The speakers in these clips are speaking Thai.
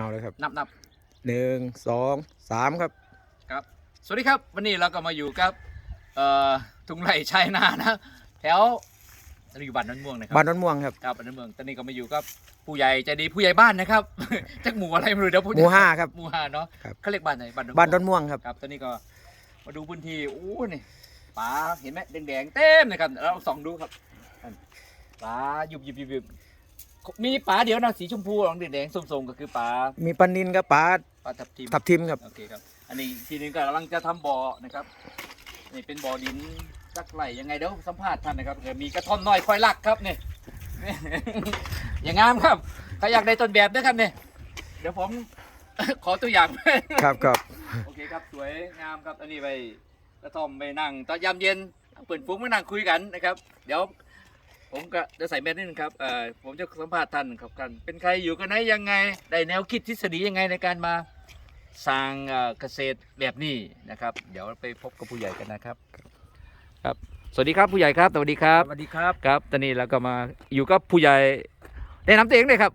เอาเลยครับนับนับหนึ่งสองสามครับ ครับ สวัสดีครับ วันนี้เราก็มาอยู่กับเอ่อทุ่งไร่ชายนานะแถวเราอยู่บ้านนนม่วงนะครับ้านนนม่วงครับครับบ้านนนม่วงตอนนี้ก็มาอยู่กับผู้ใหญ่ใจดีผู้ใหญ่บ้านนะครับ จักหมู่อะไรไม่รู้เดี๋ยวพูดหมู่ห้าครับหมู่ห้าเนาะครับ เขาเรียกบ้านไหนบ้านนนบ้านนม่วงนม่วงครับ ครับตอนนี้ก็มาดูพื้นที่โอ้นี่ป่าเห็นไหมแดงๆเต็มเลยครับเราส่องดูครับนั่นป่ายุบยุบยุบยุบ มีป่าเดียวนะสีชมพูของแดงๆส้มๆก็คือป่ามีปลานินกับปลาป่าทับทิมทับทิมครับ โอเคครับ อันนี้ทีนึงก็กำลังจะทำบ่อนะครับ นี่เป็นบ่อดินจักไหลยังไงเดี๋ยวสัมภาษณ์ท่านนะครับเดี๋ยวมีกระท่อมน้อยคอยลักครับนี่ อย่างงามครับใครอยากได้ต้นแบบนะครับเนี่ยเดี๋ยวผม ขอตัวอย่าง ครับครับโอเคครับสวยงามครับอันนี้ไปกระท่อมไปนั่งตอนยามเย็นเปิดฟุ้งมานั่งคุยกันนะครับ เดี๋ยว ผมก็จะใส่แมสนิดนึงครับเอ่อผมจะสัมภาษณ์ท่านครับกันเป็นใครอยู่กันไหนยังไง ได้แนวคิดทฤษฎียังไงในการมาสร้างเอ่อเกษตรแบบนี้นะครับ เดี๋ยวไปพบกับผู้ใหญ่กันนะครับ ครับ สวัสดีครับผู้ใหญ่ครับ สวัสดีครับ สวัสดีครับ ครับ ตอนนี้เราก็มาอยู่กับผู้ใหญ่แนะนำตัวเองเลยครับ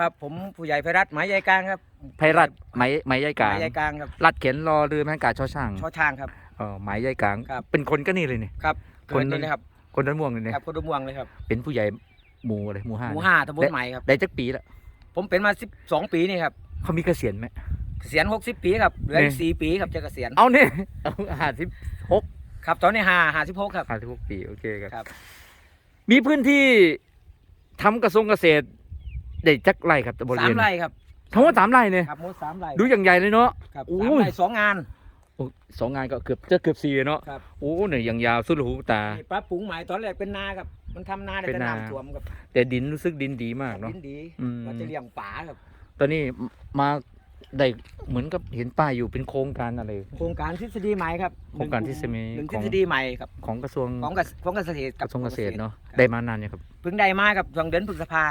ครับผมผู้ใหญ่ไพรัตน์หมายใหญ่กลางครับไพรัตน์ไหมไหมยายหกลามางยใหญ่กลางครับรัดเข็นรอเรือแมงกาช่อช่างช่อช้างครับ เออไหมยายกลาง ครับ เป็นคนก็นี่เลยนี่ ครับ คน เกิดนี่นะครับ คนนั้นม่วงเลยเนี่ยครับคนดม่วงเลยครับเป็นผู้ใหญ่หมู่อะไรหมู่ห้าหมู่เนี่ยห้าตำบลใหม่ครับได้จักปีละผมเป็นมาสิบสองปีนี่ครับเขามีเกษียณไหมเกษียณหกสิบปีครับเหลืออีนี่กสี่ปีครับจะเกษียณเอาเนี่ยเอาห้าสิบหกครับตอนนี้ห้าห้าสิบหกครับห้าสิบหกปีโอเคครับครับมีพื้นที่ทำกระทรวงเกษตรได้จักไร่ครับตำบลสามเรียนไร่ครับทั้งหมดสามไร่เนี่ยครับหมดสามไร่ดูอย่างใหญ่เลยเนาะครับโอ้สามยไร่สองงานโอ้ สองงานก็เกือบจะเกือบสี่เนาะครับ โอ้เนี่ยอย่างยาวสุดหูตา นี่ปรับปรุงใหม่ตอนแรกเป็นนาครับ มันทำนาได้เป็นแต่นา น้ำท่วมครับแต่ดินรู้สึกดินดีมากเนาะ ดินดีอืมมันจะเลี้ยงป่าครับ ตอนนี้มาได้เหมือนกับเห็นป้ายอยู่เป็นโครงการอะไร โครงการทฤษฎีใหม่ครับโครงการทฤษฎีหนึ่งขทฤอง ษฎีใหม่ครับของกระทรวงของเกษของเกษตรกระทรวงเกษตรเนาะครับได้มานานเนี่ยงครับเพิ่งได้มาครับช่วงเดือนพฤษภา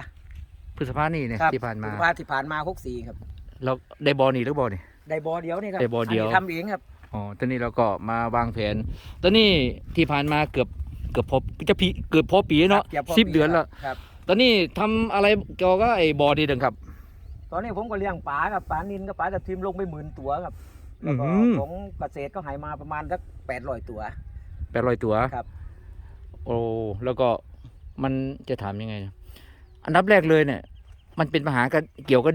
พฤษภานี่เนี่ยครับที่ผ่านมาพฤษภาที่ผ่านมาหกสี่ครับ เราได้บอนี่หรือบอนี่ ได้บอเดียวนี่ครับได้บ่อเดียว นนี้ทำเองครับ อ๋อตอนนี้เราก็มาวางแผน ตอนนี้ที่ผ่านมาเกือบเกือบพบจะปีเกือบพอปีเนาะครับสิบเดือนแล้ว ครับ ตอนนี้ทำอะไรเกี่ยวกับไอ้บอดีเดิงครับ ตอนนี้ผมก็เลี้ยงปลาครับปลานินกับปลาทับทิมลงไปหมื่นตัวครับแล้วก็อื้อหือ ของเกษตรก็ใหายมาประมาณสักแปดร้อยตัว แปดร้อยตัวครับ โอ้ แล้วก็มันจะถามยังไงนะอันดับแรกเลยเนี่ย มันเป็นปัญหากันเกี่ยวกับ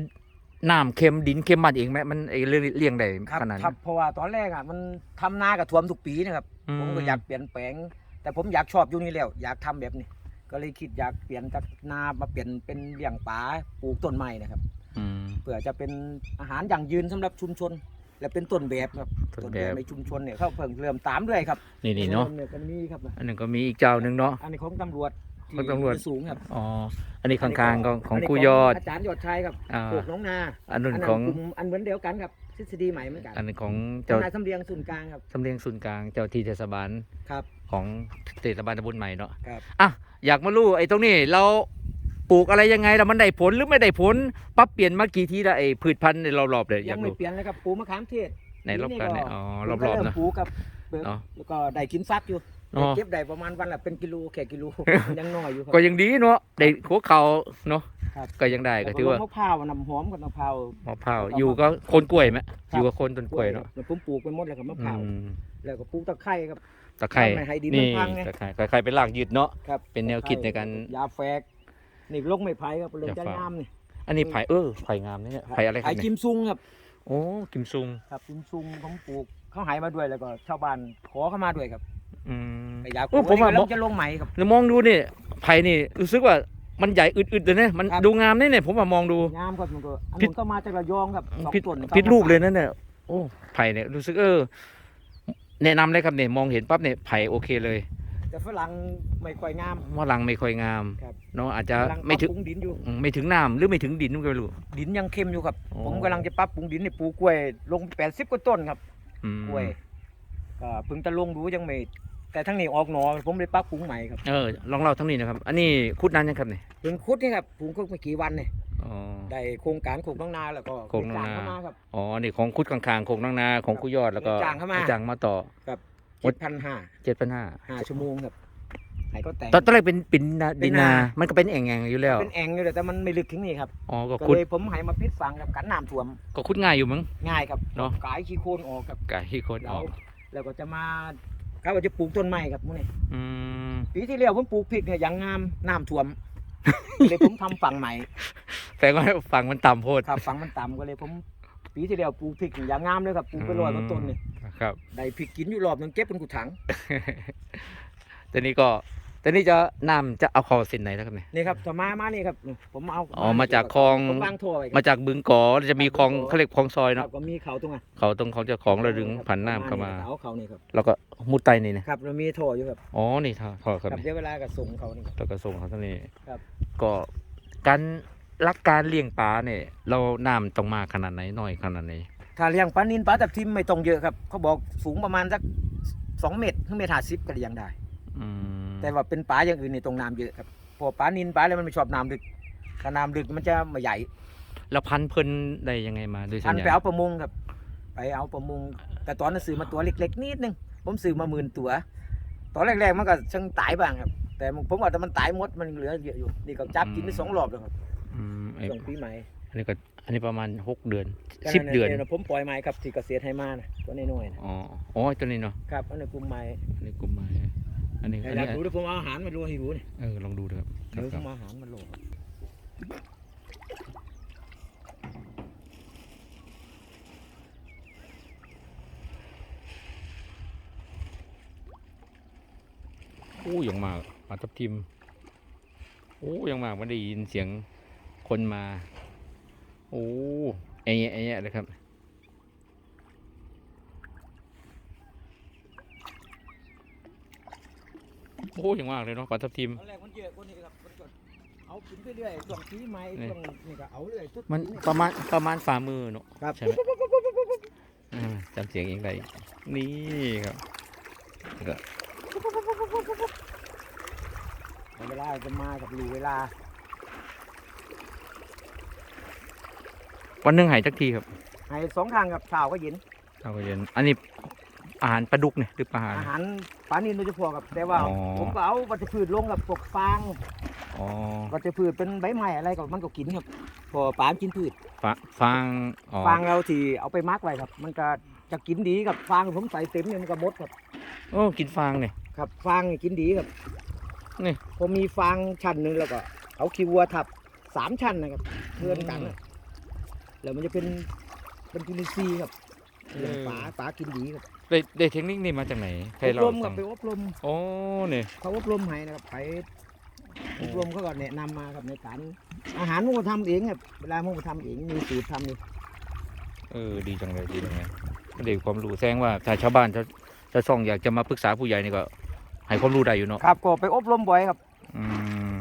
น้ำเค็มดินเค็มมันเองไหมมันไอ้เรื่องเลี้ยงได้ครับขนาดครันั้บน เพราะว่าตอนแรกอะมันทำนากับท่วมทุกปีนะครับผมก็อยากเปลี่ยนแปลง แต่ผมอยากชอบอยู่นี่แล้ว อยากทำแบบนี้ ก็เลยคิดอยากเปลี่ยนจากนามาเปลี่ยนเป็นเลี้ยงปลาปลูกต้นไม้นะครับ อืม เพื่อจะเป็นอาหารอย่างยืนสำหรับชุมชน และเป็นต้นแบบครับต้นแบบ ในชุมชนเนี่ยเขาเพิ่งเริ่มตามด้วยครับนี่นี่เนาะเนี่ยกันมีครับนะอันหนึ่งก็มีอีกเจ้าหนึ่งเนาะอันนี้ของตำรวจที่ ของตำรวจ สูงครับอ๋อ อันนี้ข้างๆของของนนี้ครูยอด อาจารย์ยอดชัยครับอ่าโขกน้องนาอันนู้นอันของ กลุ่มอันเหมือนเดียวกันครับทฤษฎีใหม่เหมือนกันอันนี้ของเจ้าเจ้านายสำเรียงศูนย์กลางครับสำเนียงศูนย์กลางเจ้าที่เทศบาลครับ ของเทศบาลตำบลใหม่เนาะครับ อะอยากมารู้ไอ้ตรงนี้เราปลูกอะไรยังไงแล้วมันได้ผลหรือไม่ได้ผลปรับเปลี่ยนมากี่ทีละไอ้พืชพันธุ์ในรอบๆเลยอยัยางกไม่รู้เปลี่ยนเลยครับปลูกมะขามเทศ ในรอบกันเนี่ยอ๋อผมรก็อบๆเริ่มเนาะ ปลูกครับเบิกเนาะ แล้วก็ได้กินฟักอยู่ อ๋อ เก็บได้ประมาณวันละเป็นกิโลแค่กิโลยังน้อยอยู่ครัก็ยังดีเนาะได้หัวเขาเนาะครับ ก็ยังได้ก็ถือว่าแล้วมะพร้าวน้ำหอมกับมะพร้าว มะพร้าวอยู่ก็โคนกล้วยไหมคอรับยู่กับโคนต้นกล้วยเนาะแล้วผมปลูกไปหมดเลยครับมะพร้าวอืมแล้วก็ปลูกตะไคร้ครับ ตะไคร้ไม่ให้ดินนี่มันพังไง ตะไคร้ตะไคร้เป็นรากยืดเนาะ ครับเป็นแนวคิดในการยาแฝกนี่ลงไม้ไผ่ครับลงยาจะแฝกงามนี่อันนี้ไผ่เออไผ่งามเนี่ยไผ่อะไรครัไผ่บกิเนี่ยมซุงครับ โอ้กิมซุงครับกิมซุงผมปลูกเขาใหายมาด้วยแล้วก็ชาวบ้านขอเข้ามาด้วยครับ อืม แต่อยากปโอ้ลูกผมว่าอันนี้กำลังจะลงใหม่ครับ แล้วมองดูนี่ไผ่นี่รู้สึกว่ามันใหญ่อึดๆเลยเนี่ยมันครับ ดูงามเนี่ยเนี่ยผมว่ามองดู งามครับมันก็อันผิดนู้นก็มาจากระยองครับสองพิษต้นพิษรูปเลยนั่นเนี่ยโอ้ไผ่เนี่ยรู้สึกเออ แนะนำเลยครับเนี่ยมองเห็นปั๊บเนี่ยไผ่โอเคเลยแต่ฝรั่งไม่ค่อยงาม ว่ารังไม่ค่อยงามครับ เนาะอาจจะกำลังไม่ถึงปรับปรุงดินอยู่ อืมไม่ถึงน้ำหรือไม่ถึงดินก็ไม่รู้ ดินยังเค็มอยู่ครับ อ๋อ ผมกำลังจะปรับปรุงดินในปลูกกล้วย ลงแปดสิบกว่าต้นครับ อืมกล้วยก็เพิ่งจะลงดูยังไม่ แต่ทั้งนี้ออกหนอผมเลยปรับปรุงใหม่ครับเออลองเล่าทั้งนี้นะครับ อันนี้คุดนั้นยังครับเนี่ยเพิ่งคุดนี่ครับปลูกก็ไม่กี่วันเนี่ยอ๋อได้ได้โครงการโคกน้องนาแล้วก็โคกน้องนา จ้เข้ามาครับ อ๋อนี่ของคุดข้างๆโคงนางนาของคุยอดแล้วก็จ้างเข้ามา จ้างมาต่อกับโอ๊เจ็ย ดพันห้าเจ็ดพันห้าห้าชั่วโมงครับให้เขาแต่ง ตอนตอนแรกเป็นเป็นนาเป็ดินนนา นา มันก็เป็นแอ่งๆอยู่แล้วเป็นแอ่งอยู่เลยแต่มันไม่ลึกถึงนี่ครับอ๋อก็ก็ขุดเลยผมให้มาปิดฝังกับกันน้ำท่วมก็ขุดง่ายอยู่มั้ง ง่ายครับเนาะ กายขี้โคลนออกครับไก่ที่โคตรอแล้อวกแล้วก็จะมา เขาว่าจะปลูกต้นไม้ครับพวกนี้อืมปีที่แล้วผมปลูกพริกเนี่ยอย่างงามน้ำท่วม เลยผมทำฝั่งใหม่แต่ว่าฝั่งมันต่ำโพดครับฝั่งมันต่ำก็เลยผม ปีที่แล้วปลูกพริกอย่างงามเลยครับปลูกไปร้อยกว่าต้นนี่ครับ ได้พริกกินอยู่รอบหนึงเก็บเป็นกุถัง แต่นี่ก็ แต่นี่จะน้ำจะเอาคลองเส้นไหนแล้วครับเนี่ยนี่ครับถ้ามามานี่ครับนี่ผมเอาอ๋อมาจากคลองผมวางท่อไว้ครับมาจากบึงกอจะมีคลองเขาเรียกคลองซอยครัเนาะบก็มีเขาตรงอะเขาตรงของเจ้าของระดึงผ่านน้ำเข้ามาเอาเขานี่ครับแล้วก็มุดไตนี่นะครับเรามีท่ออยู่ครับอ๋อนี่ท่อท่อครับครับนี่เดี๋ยวเวลาก็ส่งเขานี่ครับแล้วก็ส่งเขาตรงนี้ครับ ก็การรักการเลี้ยงปลาเนี่ยเราน้ำต้องมากขนาดไหนน้อยขนาดไหนถ้าเลี้ยงปลานินปลาตับทิมไม่ต้องเยอะครับ เขาบอกสูงประมาณสักสองเมตรถึงเมตรห้าสิบก็เลี้ยงได้ อืม แต่ว่าเป็นปลาอย่างอื่นนี่ตรงน้ำเยอะครับเพอปลานินปลาอะไรมันไม่ชอบน้ำลึกถ้าน้ำลึกมันจะไม่ใหญ่แล้วพันธุ์เพิ่นได้ยังไงมาด้วยสัอัญนญาไปเอาประมงครับ ไปเอาประมง แต่ตอนนั้นซื้อมาตัวเล็ก ๆ นิดนึงผมซื้อมาหมื่นตัว ตอนแรกๆมันก็ช่างตายบ้างครับ แต่ผมว่าแต่มันตายหมดมันเหลือเยอะอยู่นี่ก็จับกินไปสองรอบแล้วครับอืมไอ้ช่วงปีใหม่ อันนี้ก็อันนี้ประมาณหกเดือนสิบเดือนผมปล่อยไม้ครับที่เกษตรให้มานะตัวน้อยๆนะอ๋ออ๋อตัวนี้เนาะครับอันนี้กลุ่มไม้อันนี้กลุ่มไม้ อันนี้ให้อันรันี้กรู้ด้วยผมเอาอาหารมาดูให้รู้นี่เออลองดูดูครับครัเดี๋บยวคผรับมเอาอาหารมาโลครับโอ้ยังมากปลาทับทิมโอ้ยังมากไม่ได้ยินเสียงคนมา โอ้ไอ้เงี้ยไอ้เงี้ยเลยครับ โอ้ยังมากเลยเนาะปลาทับทิม ตอนแรกมันเยอะกว่านี้ครับมันก็เอากินไปเรื่อยช่วงปีใหม่นี่ ช่วงนี่ก็เอาเรื่อยทุกมันปีประมาณประมาณฝ่ามือเนาะครับใช่ไหมอ่าจำเสียงเองได้นี่ครับแล้วก็เวลาจะมากับรูเวลาวันหนึงหายจักทีครับให้สองทางกับเช้าก็เย็นเอาไปเย็นอันนี้ อาหารปลาดุกเนี่ยหรือปลาหาอาหารปลานินโดยเฉพาะครับแต่ว่าอ๋อผมก็เอาวัชพืชลงกับพวกฟางอ๋อวัชพืชเป็นใบไม้อะไรก็มันก็กินครับพอปลากินพืชฟาฟางอ๋อฟางเราที่เอาไปมักไว้ครับ มันก็จะกินดีกับฟางผมใส่เต็มเนี่ยมันก็หมดครับโอ้กินฟางเนี่ยครับฟางนี่กินดีครับนี่ผมมีฟางชั้นหนึ่งแล้วก็เอาขี้วัวทับสามชั้นนะครับเพื่อนกันนะแล้วมันจะเป็นเป็นจุลินทรีย์ครับเลี้ยงปลาปลากินดีครับ ได้ได้เทคนิคนี่มาจากไหนใครอบเรารมคฟัรับงไปอบรมโอ้เนี่ยเขาอบรมให้นะครับไปอบรมเขาก็แนะนำมาครับในการอาหารมันก็ทำเองครับเวลามันก็ทำเองมีสูตรทำเองเออดีจังเลยดีจังเลยเด็กความรู้แสดงว่าถ้าชาวบ้านชาวชาวช่องอยากจะมาปรึกษาผู้ใหญ่นี่ก็ให้ความรู้ได้อยู่เนาะครับก็ไปอบรมบ่อยครับ อืม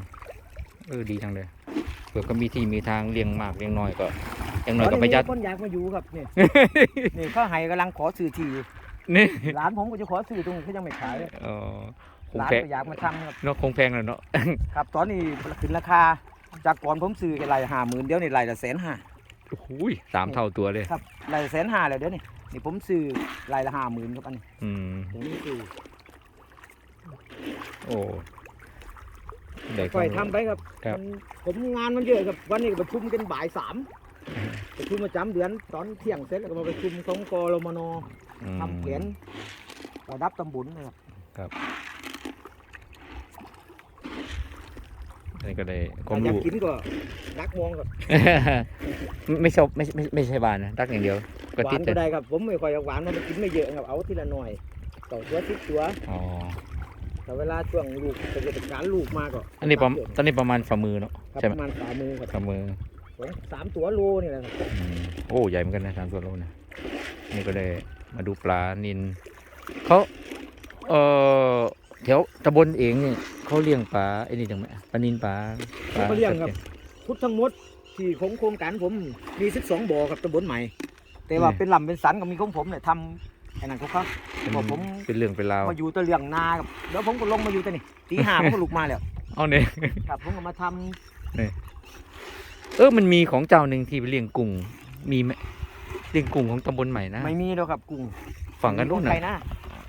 เออดีจังเลยเผื่อก็มีที่มีทางเลี้ยงมากเลี้ยงน้อยก็อย่างน้อยก็ประหยัดตอนนี้มีคนอยากมาอยู่ครับนี่นี่เขาให้กำลังขอซื้อที่อยู่ นี่ร้านผมก็จะขอซื้อตรงนี้เขายังไม่ขายเออคงร้านแพงก็อยากมาทำครับเนาะคงแพงเลยเนาะครับ ตอนนี้ขึ้นราคา จากก่อนผมซื้อกันไรห้าหมื่นเดี๋ยวนี่ไรละแสนห้าโอ้โหยสามเท่าตัวเลยครับไรละแสนห้าเลยเดี๋ยวนี่นี่ผมซื้อไรละห้าหมื่นครับอันนี้อืมเดี๋ยวนี้ซื้อโอ้ได้คค่วาอยมรู้ ทำไปครับครับ มันผมงานมันเยอะครับวันนี้ก็ประชุมกันบ่ายสามอืม ประชุมประจำเดือนตอนเที่ยงเสร็จแล้วก็มาประชุมของกรมนอืมทำแผนระดับตำบลนะครับอันนี้ก็ได้ความถ้าอยากรู้ กินก็รักมองครับไม่ชอบไม่ไม่ไม่ใช่บานนะรักอย่างเดียวก็หวาติดนเลก็ยได้ครับ ผมไม่ค่อยเอาหวานมันกินไม่เยอะครับเอาทีละหน่อยต่อตัวสิบตัวอ๋อแต่เวลาช่วงลูกเกิดการลูกมาก็อันนี้ประมาณตอนนี้ประมาณฝ่ามือเนาะครับใช่ไหมประมาณฝ่ามือครับฝ่ามือ สองสามตัวโลนี่แหละครับอืมโอ้ใหญ่เหมือนกันนะสามตัวโลนะนี่ก็ได้มาดูปลานินเขาเออแถวตำบลเองเนี่ยเขาเลี้ยงปลาไอ้นี่จังไหมปลานินปลาปเขาลาก็เลี้ยงครับพุทธทั้งหมดที่ของโครงการผมมีสิบสองบ่อครับตำบลใหม่ แต่ว่าเป็นลำเป็นสันก็มีของผมเนี่ยทำไอ้นั่นเขาเขาเป็นบอกผมเป็นเรื่องเป็นราวมาอยู่แตะเลียงนาครับเดี๋ยวผมก็ลงมาอยู่แต่นี่ตีห้าผมก็ลุกมาแล้วเอาเนี่ยครับผมก็มาทำ เออมันมีของเจ้าหนึ่งที่ไปเลี้ยงกุ้งมีไหมเลี้ยงกุ้งของตำบลใหม่นะไม่มีแล้วครับกุ้งฝั่งกันนู้นใครน่ะนะ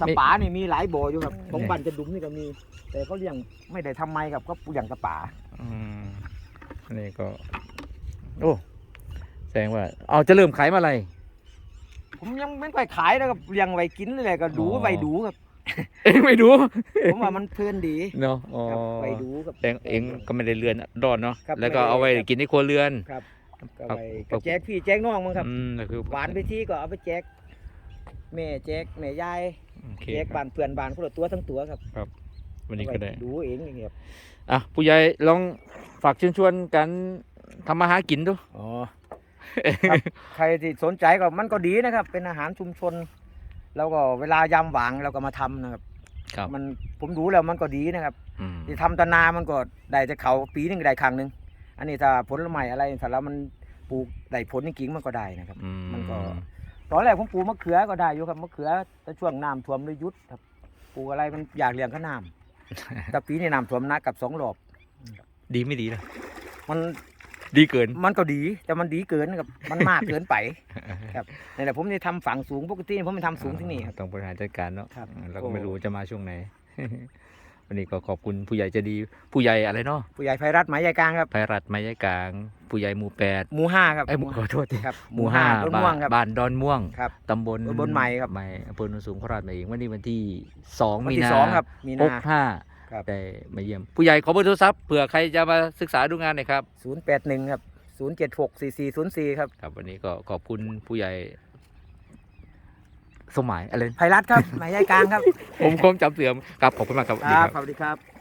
สปานี่มีหลายบ่ออยู่ครับของบันจะดุมนี่ก็มี แต่เขาเลี้ยงไม่ได้ทำไมครับก็เลี้ยงสปาอืมอันนี้ก็ โอ้แสดงว่า เอาจะเริ่มขายเมื่อไหร่ผมยังไม่ค่อยขายนะครับเลี้ยงไว้กินเลยก็ดูอ๋อ ไว้ดูครับ เองไม่ดูผมว่ามันเพลินดีเนาะอ๋อครับไว้ดูครับ แต่เองก็ไม่ได้เรือนดอนเนาะครับแล้วก็ไม่ได้เอาไว้ครับ กินในครัวเรือน ครับก็ครับไปครัก็บแจกพี่แจกน้องมั้งครับ อืมก็คือหวานไปที่ก็เอาไปแจกแม่แจกแม่ยายโอเคแจกบ้านเพื่อนบ้านคนละตัวทั้งตัวครับวันนี้ก็ได้ เอาว้ดูเองอย่างเงี้ยครับอะผู้ใหญ่ลองฝากเชิญชวนกันทำมาหากินดูอ๋อครับใครที่สนใจก็มันก็ดีนะครับ เป็นอาหารชุมชน แล้วก็เวลายามว่างเราก็มาทำนะครับ ครับมันผมดูแล้วมันก็ดีนะครับอืมที่ทำตะนามันก็ได้จะเขาปีหนึงได้ครั้งหนึ่งอันนี้ถ้าผลไม้อะไรถ้าเรามันปลูกได้ผลจริงๆมันก็ได้นะครับ อืมันก็ ตอนแรกผมปลูกมะเขือก็ได้อยู่ครับมะเขือแต่ช่วงน้ำท่วมเลยหยุดครับปลูกอะไรมันอยากเลี้ยงข้าน้ำแต่ปีนี้น้ำท่วมหนักกับสองรอบ ดีไม่ดีนะมัน ดีเกิน มันก็ดีแต่มันดีเกินครับมันมากเกินไปครับนี่แหละผมจะทำฝังสูงปกติผมไม่ทำสูงที่นี่ครับต้องบริหารจัดการเนาะครับเราก็ไม่รู้จะมาช่วงไหนวันนี้ก็ขอบคุณผู้ใหญ่ใจะดีผู้ใหญ่อะไรเนาะผู้ใหญ่ไพรัตน์หมายใหญ่กลางครับไพรัฐไม้ยายกลาง ผู้ใหญ่หมู่แปดหมู่ห้าครับไอ้ยหมู่ขอโทษทีครับหมู่ห้าต้นบ้าม่วงนครับบ้านดอนม่วงครับตำบลตำบลใหม่ครับใหม่อำเภอโนนสูงโคราชมาเองวันนี้วันที่สองวันมีที่นาสองครับมีหนากห้า ครับ ได้มาเยี่ยม ผู้ใหญ่ขอเบอร์โทรศัพท์เผื่อใครจะมาศึกษาดูงานหน่อยครับ ศูนย์แปดหนึ่งครับศูนย์เจ็ดหกสี่สี่ศูนย์สี่ครับครับ วันนี้ก็ขอบคุณผู้ใหญ่ สมหมายอะไร ไพรัตน์ครับหมายใหญ่กลางครับ ผมคงจำเสื่อมครับขอบคุณมากครับสวัสคดีรัครับบสวัสดีครับ